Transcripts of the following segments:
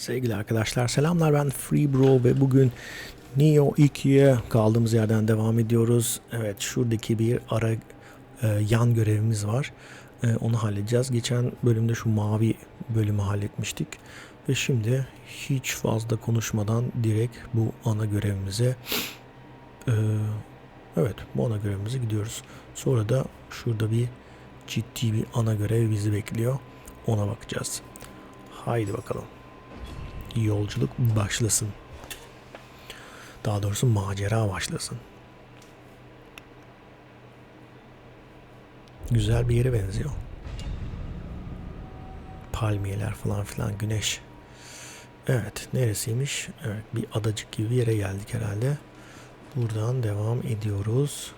Sevgili arkadaşlar selamlar ben Free Bro ve bugün Neo 2'ye kaldığımız yerden devam ediyoruz. Evet şuradaki bir ara e, yan görevimiz var. E, onu halledeceğiz. Geçen bölümde şu mavi bölümü halletmiştik. Ve şimdi hiç fazla konuşmadan direkt bu ana görevimize e, evet bu ana görevimize gidiyoruz. Sonra da şurada bir ciddi bir ana görev bizi bekliyor. Ona bakacağız. Haydi bakalım yolculuk başlasın. Daha doğrusu macera başlasın. Güzel bir yere benziyor. Palmiyeler falan filan güneş. Evet neresiymiş? Evet bir adacık gibi bir yere geldik herhalde. Buradan devam ediyoruz.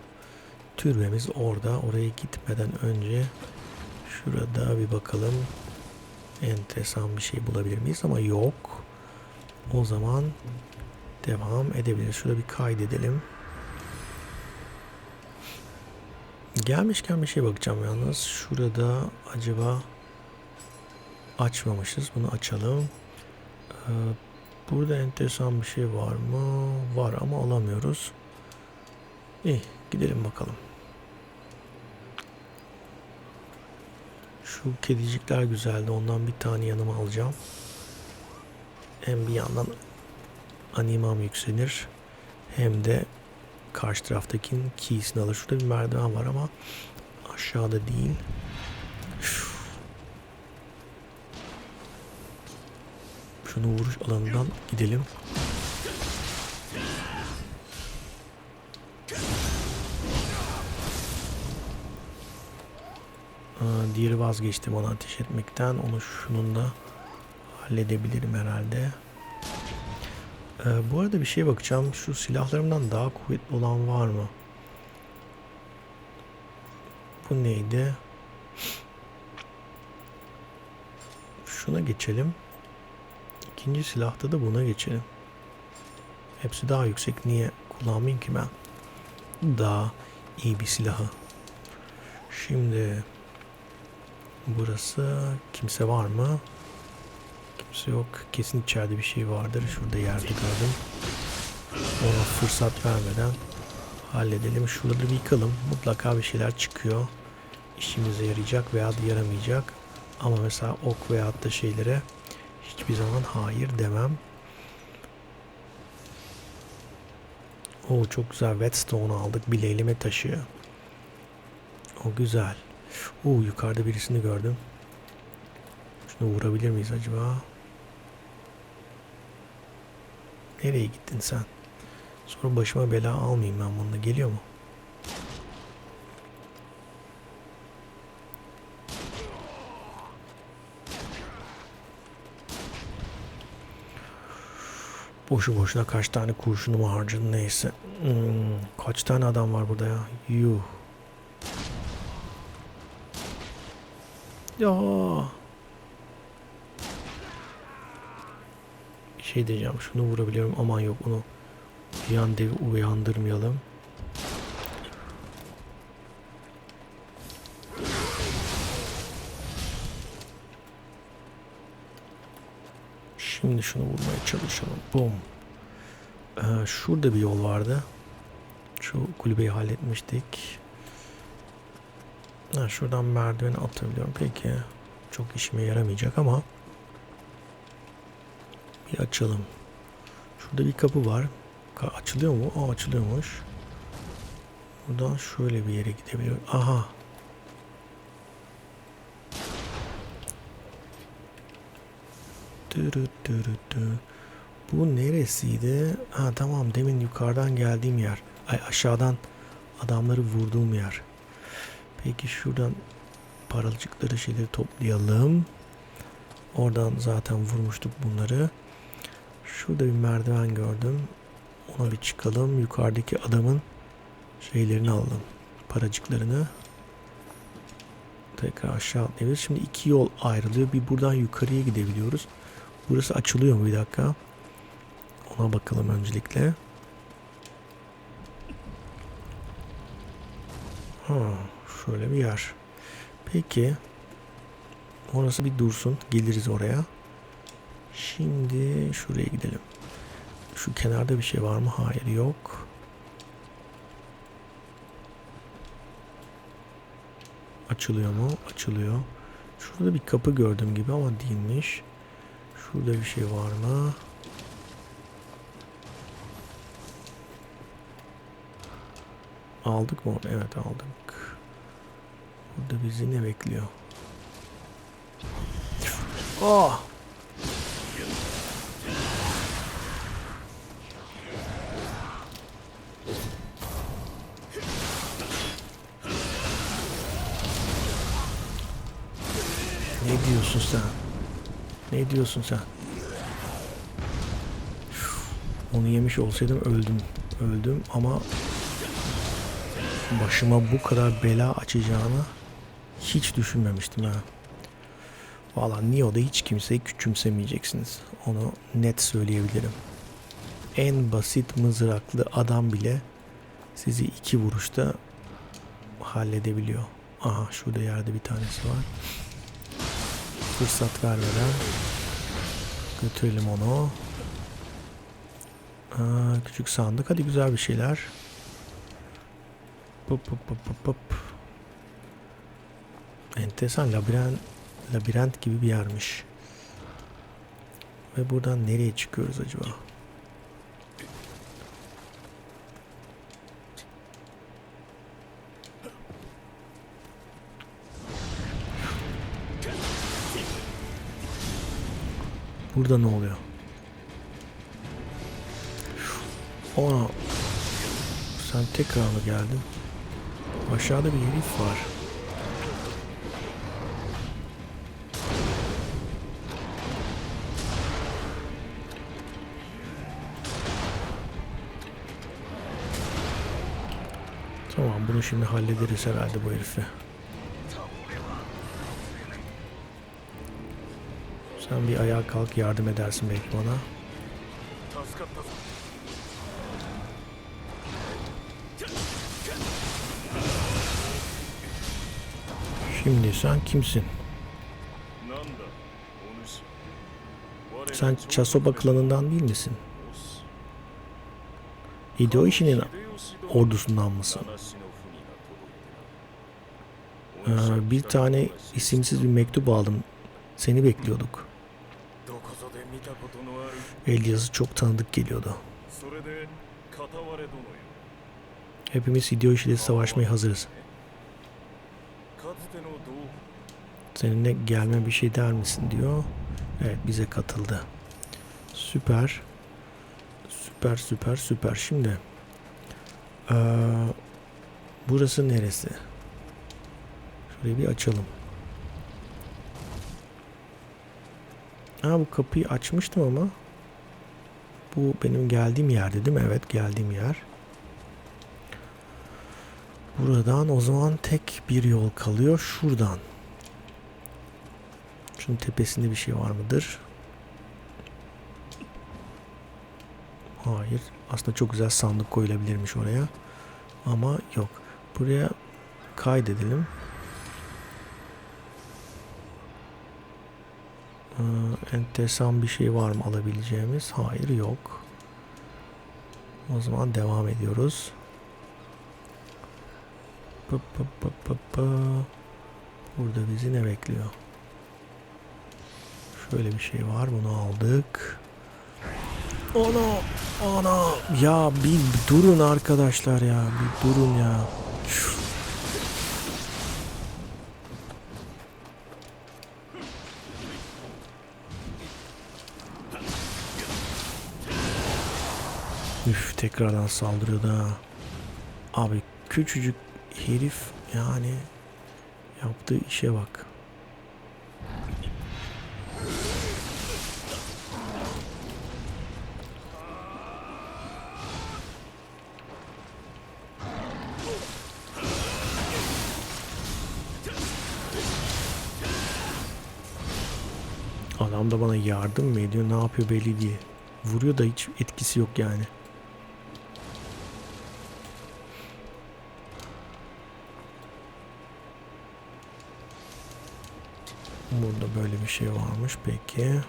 Türbemiz orada. Oraya gitmeden önce şurada bir bakalım enteresan bir şey bulabilir miyiz ama yok. O zaman devam edebiliriz. Şurada bir kaydedelim. Gelmişken bir şey bakacağım yalnız. Şurada acaba açmamışız. Bunu açalım. Ee, burada enteresan bir şey var mı? Var ama alamıyoruz. İyi gidelim bakalım. Şu kedicikler güzeldi. Ondan bir tane yanıma alacağım. Hem bir yandan animam yükselir. Hem de karşı taraftakinin keysini alır. Şurada bir merdiven var ama aşağıda değil. Şunu vuruş alanından gidelim. Aa, diğeri vazgeçtim ona ateş etmekten. Onu şununla halledebilirim herhalde. Ee, bu arada bir şeye bakacağım. Şu silahlarımdan daha kuvvetli olan var mı? Bu neydi? Şuna geçelim. İkinci silahta da buna geçelim. Hepsi daha yüksek. Niye kullanmayayım ki ben? Daha iyi bir silahı. Şimdi Burası kimse var mı? Kimse yok. Kesin içeride bir şey vardır. Şurada yerde gördüm. Ona fırsat vermeden halledelim. Şurada bir yıkalım. Mutlaka bir şeyler çıkıyor. İşimize yarayacak veya da yaramayacak. Ama mesela ok veya da şeylere hiçbir zaman hayır demem. Oo çok güzel whetstone aldık. Bileğleme taşı. O güzel. Oo yukarıda birisini gördüm. Şunu vurabilir miyiz acaba? Nereye gittin sen? Sonra başıma bela almayayım ben bununla. Geliyor mu? Boşu boşuna kaç tane kurşunumu harcadım neyse. Hmm, kaç tane adam var burada ya? Yuh. Ya. Şey diyeceğim. Şunu vurabiliyorum. Aman yok onu uyandır, uyandırmayalım. Şimdi şunu vurmaya çalışalım. Boom. Ee, şurada bir yol vardı. Şu kulübeyi halletmiştik. Ha, şuradan merdiveni atabiliyorum. Peki. Çok işime yaramayacak ama açalım. Şurada bir kapı var. Ka açılıyor mu? Aa açılıyormuş. Buradan şöyle bir yere gidebiliyorum. Aha. Dürü dürü dü. Bu neresiydi? Ha tamam demin yukarıdan geldiğim yer. Ay aşağıdan adamları vurduğum yer. Peki şuradan paralıcıkları şeyleri toplayalım. Oradan zaten vurmuştuk bunları. Şurada bir merdiven gördüm. Ona bir çıkalım. Yukarıdaki adamın şeylerini alalım. Paracıklarını. Tekrar aşağı atlayabiliriz. Şimdi iki yol ayrılıyor. Bir buradan yukarıya gidebiliyoruz. Burası açılıyor mu? Bir dakika. Ona bakalım öncelikle. Ha, şöyle bir yer. Peki. Orası bir dursun. Geliriz oraya. Şimdi şuraya gidelim. Şu kenarda bir şey var mı? Hayır yok. Açılıyor mu? Açılıyor. Şurada bir kapı gördüm gibi ama değilmiş. Şurada bir şey var mı? Aldık mı onu? Evet aldık. Burada bizi ne bekliyor? Oh! Ne diyorsun sen? Ne diyorsun sen? Onu yemiş olsaydım öldüm. Öldüm ama başıma bu kadar bela açacağını hiç düşünmemiştim ha. Valla Nio'da hiç kimseyi küçümsemeyeceksiniz. Onu net söyleyebilirim. En basit mızraklı adam bile sizi iki vuruşta halledebiliyor. Aha şurada yerde bir tanesi var. Fırsat vermeden götürelim onu. Aa, küçük sandık. Hadi güzel bir şeyler. Pop pop pop pop pop. Enteresan labirent, labirent gibi bir yermiş. Ve buradan nereye çıkıyoruz acaba? Burada ne oluyor? Ona sen tekrar mı geldin? Aşağıda bir herif var. Tamam bunu şimdi hallederiz herhalde bu herifi. Sen bir ayağa kalk yardım edersin belki bana. Şimdi sen kimsin? Sen Çasoba klanından değil misin? Hideoshi'nin ordusundan mısın? Ee, bir tane isimsiz bir mektup aldım. Seni bekliyorduk. El yazı çok tanıdık geliyordu. Hepimiz Hideyoshi ile savaşmaya hazırız. Seninle gelme bir şey der misin diyor. Evet bize katıldı. Süper. Süper süper süper. Şimdi ee, burası neresi? Şöyle bir açalım. Ha bu kapıyı açmıştım ama bu benim geldiğim yerde değil mi? Evet geldiğim yer. Buradan o zaman tek bir yol kalıyor. Şuradan. Şunun tepesinde bir şey var mıdır? Hayır. Aslında çok güzel sandık koyulabilirmiş oraya. Ama yok. Buraya kaydedelim. Ee, enteresan bir şey var mı alabileceğimiz? Hayır yok. O zaman devam ediyoruz. Burada bizi ne bekliyor? Şöyle bir şey var. Bunu aldık. Ana! Ana! Ya bir durun arkadaşlar ya. Bir durun ya. Şu- Üf tekrardan saldırıyor da. Abi küçücük herif yani yaptığı işe bak. Adam da bana yardım mı ediyor ne yapıyor belli değil. Vuruyor da hiç etkisi yok yani. Burada böyle bir şey varmış peki.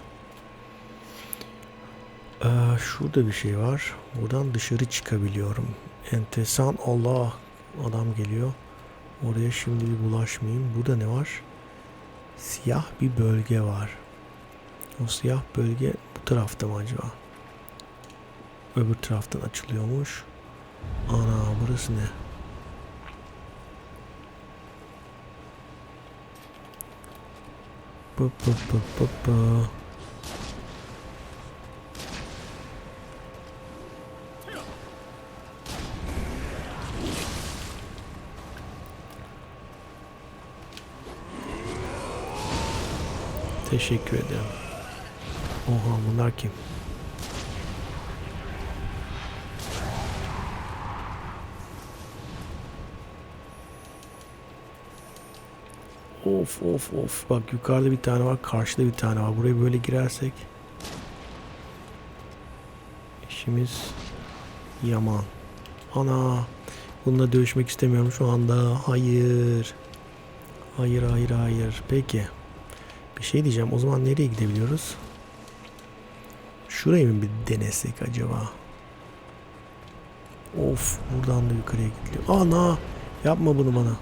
Ee, şurada bir şey var. Buradan dışarı çıkabiliyorum. Enteresan. Allah. Adam geliyor. Oraya şimdi bir bulaşmayayım. Burada ne var? Siyah bir bölge var. O siyah bölge bu tarafta mı acaba? Öbür taraftan açılıyormuş. Ana burası ne? Pı pı pı pı pı. Teşekkür ederim. Oha bunlar kim? Of of of. Bak yukarıda bir tane var. Karşıda bir tane var. Buraya böyle girersek. işimiz yaman. Ana. Bununla dövüşmek istemiyorum şu anda. Hayır. Hayır hayır hayır. Peki. Bir şey diyeceğim. O zaman nereye gidebiliyoruz? Şurayı mı bir denesek acaba? Of buradan da yukarıya gidiliyor. Ana yapma bunu bana.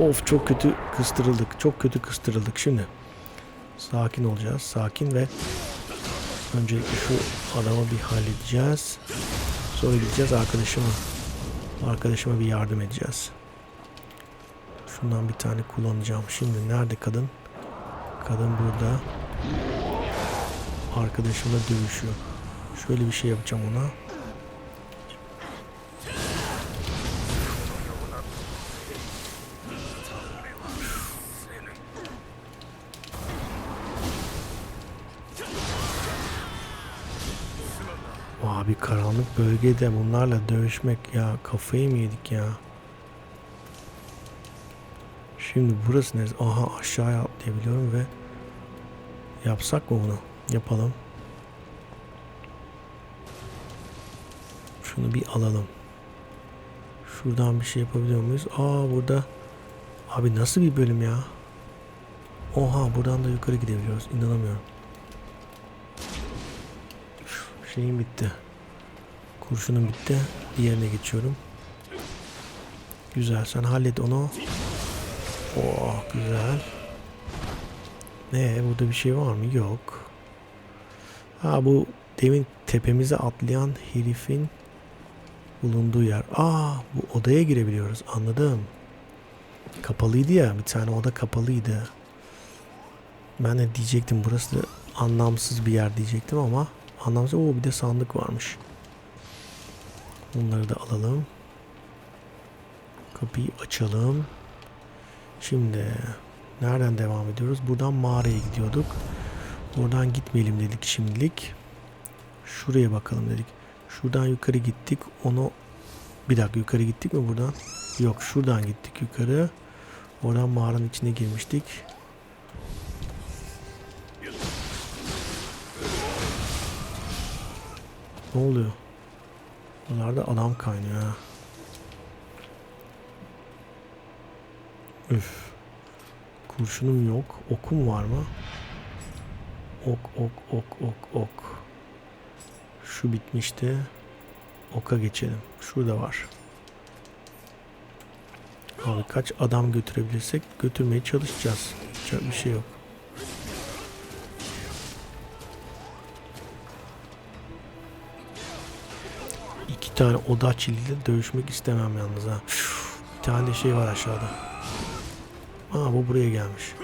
Of çok kötü kıstırıldık. Çok kötü kıstırıldık. Şimdi sakin olacağız. Sakin ve öncelikle şu adamı bir halledeceğiz. Sonra gideceğiz arkadaşıma. Arkadaşıma bir yardım edeceğiz. Şundan bir tane kullanacağım. Şimdi nerede kadın? Kadın burada. Arkadaşımla dövüşüyor. Şöyle bir şey yapacağım ona. Abi karanlık bölgede bunlarla dövüşmek ya kafayı mı yedik ya? Şimdi burası neresi? Aha aşağıya atlayabiliyorum ve yapsak mı bunu? Yapalım. Şunu bir alalım. Şuradan bir şey yapabiliyor muyuz? Aa burada Abi nasıl bir bölüm ya? Oha buradan da yukarı gidebiliyoruz. İnanamıyorum. Şeyim bitti. Kurşunum bitti. Diğerine geçiyorum. Güzel sen hallet onu. Oh güzel. Ne burada bir şey var mı? Yok. Ha bu demin tepemize atlayan herifin bulunduğu yer. Aa bu odaya girebiliyoruz. Anladım. Kapalıydı ya. Bir tane oda kapalıydı. Ben de diyecektim burası da anlamsız bir yer diyecektim ama anlamsız. Oo bir de sandık varmış. Bunları da alalım. Kapıyı açalım. Şimdi nereden devam ediyoruz? Buradan mağaraya gidiyorduk. Buradan gitmeyelim dedik şimdilik. Şuraya bakalım dedik. Şuradan yukarı gittik. Onu bir dakika yukarı gittik mi buradan? Yok şuradan gittik yukarı. Oradan mağaranın içine girmiştik. Ne oluyor? Buralarda adam kaynıyor. Üf. Kurşunum yok. Okum var mı? Ok ok ok ok ok. Şu bitmişti. Oka geçelim. Şurada var. Abi kaç adam götürebilirsek götürmeye çalışacağız. Yapacak bir şey yok. Tane oda çiliyle dövüşmek istemem yalnız ha. Bir tane şey var aşağıda. Aa bu buraya gelmiş.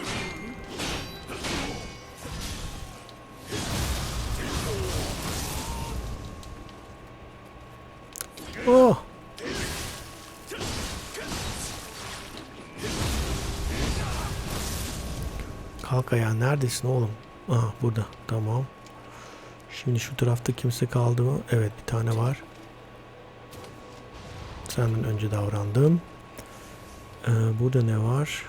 Oh! Kalk ayağa neredesin oğlum? Aha burada tamam. Şimdi şu tarafta kimse kaldı mı? Evet bir tane var. Senden önce davrandım. Ee, burada ne var?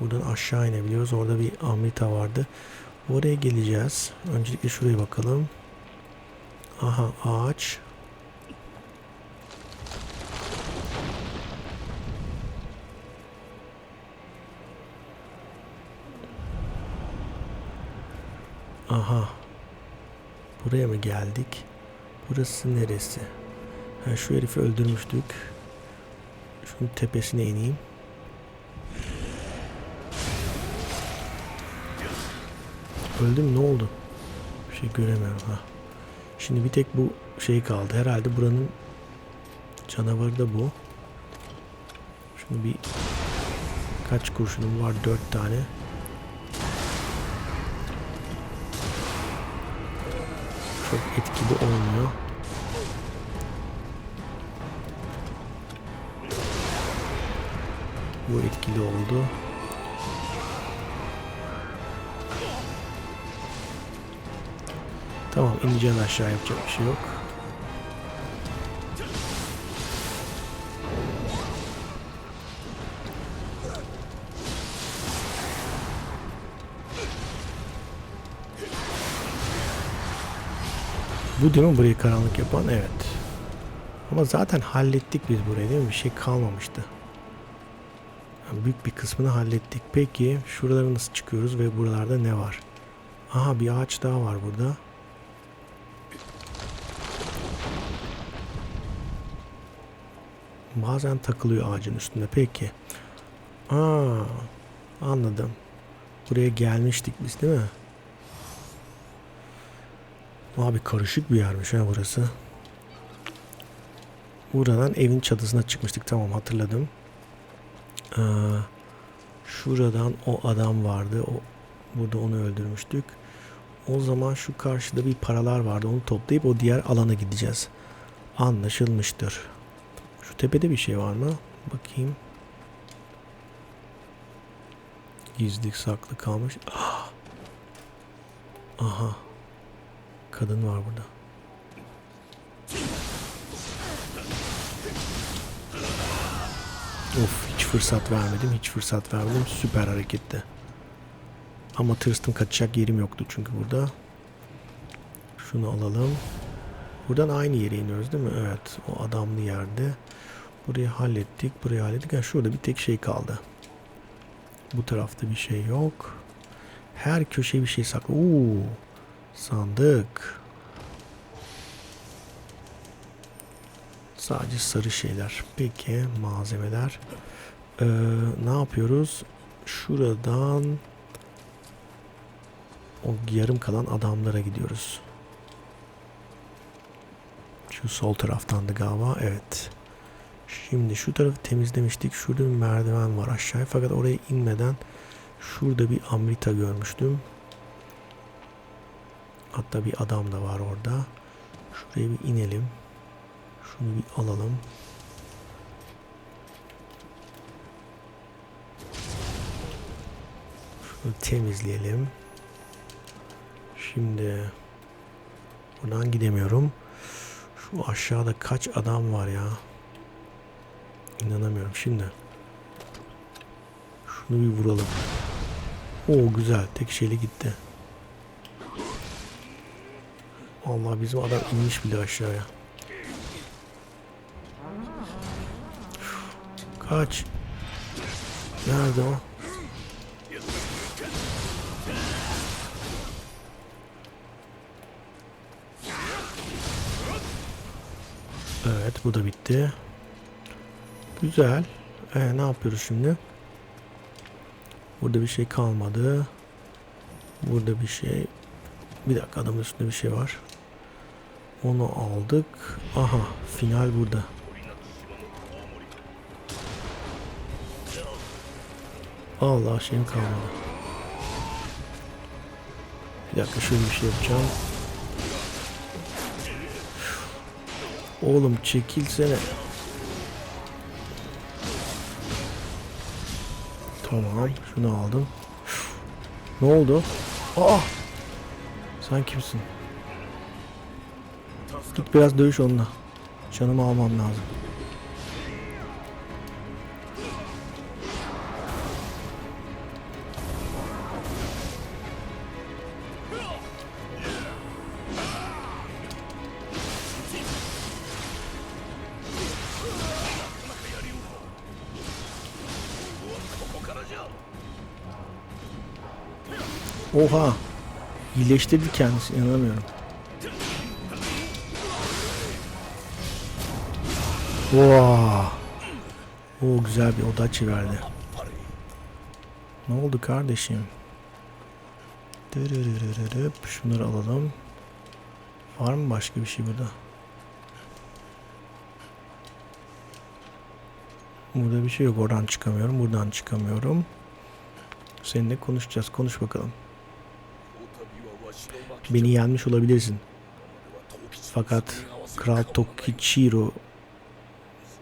Buradan aşağı inebiliyoruz. Orada bir amrita vardı. Oraya geleceğiz. Öncelikle şuraya bakalım. Aha ağaç. Aha. Buraya mı geldik? Burası neresi? Ha, şu herifi öldürmüştük. Şunun tepesine ineyim. Öldüm ne oldu? Bir şey göremiyorum ha. Şimdi bir tek bu şey kaldı. Herhalde buranın canavarı da bu. Şunu bir kaç kurşunum var? Dört tane. Çok etkili olmuyor. Bu etkili oldu. Tamam ineceğiz aşağı yapacak bir şey yok. Bu değil mi burayı karanlık yapan? Evet. Ama zaten hallettik biz burayı değil mi? Bir şey kalmamıştı. Büyük bir kısmını hallettik. Peki şuralara nasıl çıkıyoruz ve buralarda ne var? Aha bir ağaç daha var burada. Bazen takılıyor ağacın üstünde. Peki. Aa, anladım. Buraya gelmiştik biz değil mi? Abi karışık bir yermiş ha burası. Buradan evin çatısına çıkmıştık. Tamam hatırladım. Ee, şuradan o adam vardı. O burada onu öldürmüştük. O zaman şu karşıda bir paralar vardı. Onu toplayıp o diğer alana gideceğiz. Anlaşılmıştır. Şu tepede bir şey var mı? Bakayım. Gizli saklı kalmış. Ah! Aha. Kadın var burada. Of fırsat vermedim. Hiç fırsat vermedim. Süper hareketti. Ama tırstım kaçacak yerim yoktu çünkü burada. Şunu alalım. Buradan aynı yere iniyoruz değil mi? Evet. O adamlı yerde. Burayı hallettik. Burayı hallettik. Yani şurada bir tek şey kaldı. Bu tarafta bir şey yok. Her köşeye bir şey saklı. Oo, sandık. Sadece sarı şeyler. Peki malzemeler. Ee, ne yapıyoruz? Şuradan o yarım kalan adamlara gidiyoruz. Şu sol taraftandı galiba. Evet. Şimdi şu tarafı temizlemiştik. Şurada bir merdiven var aşağıya. Fakat oraya inmeden şurada bir Amrita görmüştüm. Hatta bir adam da var orada. Şuraya bir inelim. Şunu bir alalım. Temizleyelim. Şimdi buradan gidemiyorum. Şu aşağıda kaç adam var ya? İnanamıyorum şimdi. Şunu bir vuralım. Oo güzel. Tek şeyle gitti. Allah bizim adam inmiş bile aşağıya. Kaç. Nerede o? Evet bu da bitti. Güzel. Ee, ne yapıyoruz şimdi? Burada bir şey kalmadı. Burada bir şey. Bir dakika adamın üstünde bir şey var. Onu aldık. Aha final burada. Allah şeyim kalmadı. Bir dakika şöyle bir şey yapacağım. Oğlum çekilsene. Tamam şunu aldım. Ne oldu? Aa! Sen kimsin? Git biraz dövüş onunla. Canımı almam lazım. Oha. İyileştirdi kendisi inanamıyorum. Wow. O güzel bir odaçı verdi. Ne oldu kardeşim? Şunları alalım. Var mı başka bir şey burada? Burada bir şey yok. Oradan çıkamıyorum. Buradan çıkamıyorum. Seninle konuşacağız. Konuş bakalım. Beni yenmiş olabilirsin. Fakat Kral Tokichiro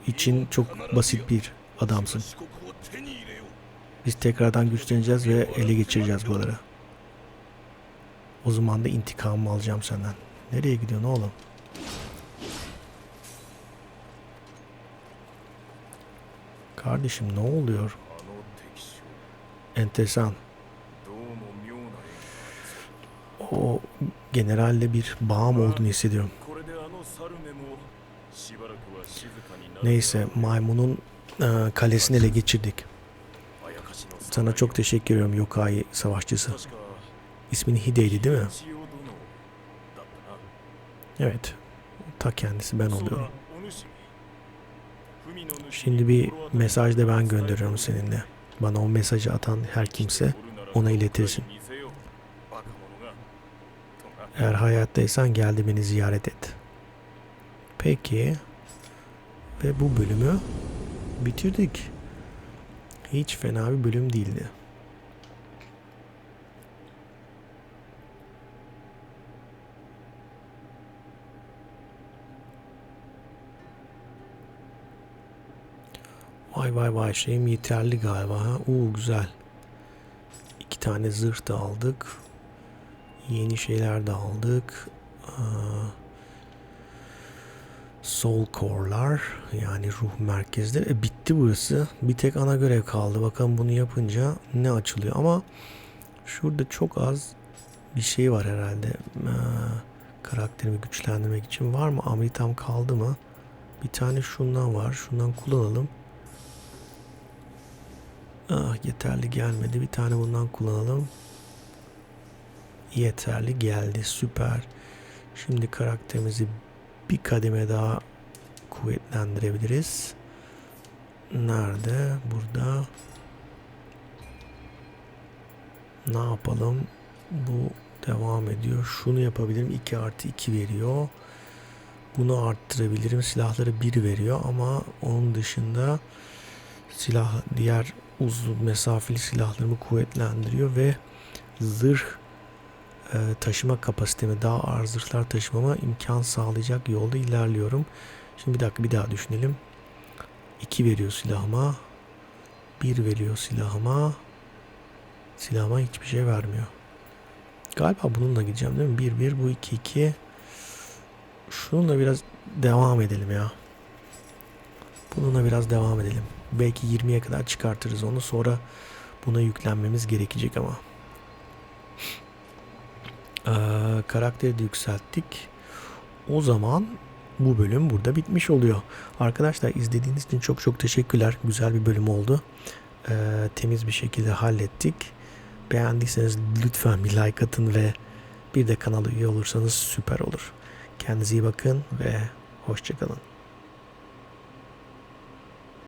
için çok basit bir adamsın. Biz tekrardan güçleneceğiz ve ele geçireceğiz buraları. O zaman da intikamımı alacağım senden. Nereye gidiyorsun oğlum? Kardeşim ne oluyor? Entesan. O generalle bir bağım olduğunu hissediyorum. Neyse maymunun e, kalesini ele geçirdik. Sana çok teşekkür ediyorum Yokai savaşçısı. İsmini Hide'ydi değil mi? Evet. Ta kendisi ben oluyorum. Şimdi bir mesaj da ben gönderiyorum seninle. Bana o mesajı atan her kimse ona iletirsin eğer hayattaysan geldi beni ziyaret et. Peki. Ve bu bölümü bitirdik. Hiç fena bir bölüm değildi. Vay vay vay şeyim yeterli galiba ha. Uuu güzel. İki tane zırh da aldık. Yeni şeyler de aldık. Aa, Soul Core'lar yani ruh merkezleri. E, bitti burası. Bir tek ana görev kaldı. Bakalım bunu yapınca ne açılıyor. Ama şurada çok az bir şey var herhalde. Aa, karakterimi güçlendirmek için. Var mı? Amritam kaldı mı? Bir tane şundan var. Şundan kullanalım. Ah yeterli gelmedi. Bir tane bundan kullanalım. Yeterli geldi. Süper. Şimdi karakterimizi bir kademe daha kuvvetlendirebiliriz. Nerede? Burada. Ne yapalım? Bu devam ediyor. Şunu yapabilirim. 2 artı 2 veriyor. Bunu arttırabilirim. Silahları 1 veriyor ama onun dışında silah diğer uzun mesafeli silahlarımı kuvvetlendiriyor ve zırh taşıma kapasitemi daha ağır zırhlar taşımama imkan sağlayacak yolda ilerliyorum. Şimdi bir dakika bir daha düşünelim. 2 veriyor silahıma. 1 veriyor silahıma. Silahıma hiçbir şey vermiyor. Galiba bununla gideceğim değil mi? 1 1 bu 2 2. Şununla biraz devam edelim ya. Bununla biraz devam edelim. Belki 20'ye kadar çıkartırız onu. Sonra buna yüklenmemiz gerekecek ama. Ee, karakteri de yükselttik. O zaman bu bölüm burada bitmiş oluyor. Arkadaşlar izlediğiniz için çok çok teşekkürler. Güzel bir bölüm oldu. Ee, temiz bir şekilde hallettik. Beğendiyseniz lütfen bir like atın ve bir de kanala üye olursanız süper olur. Kendinize iyi bakın ve hoşçakalın.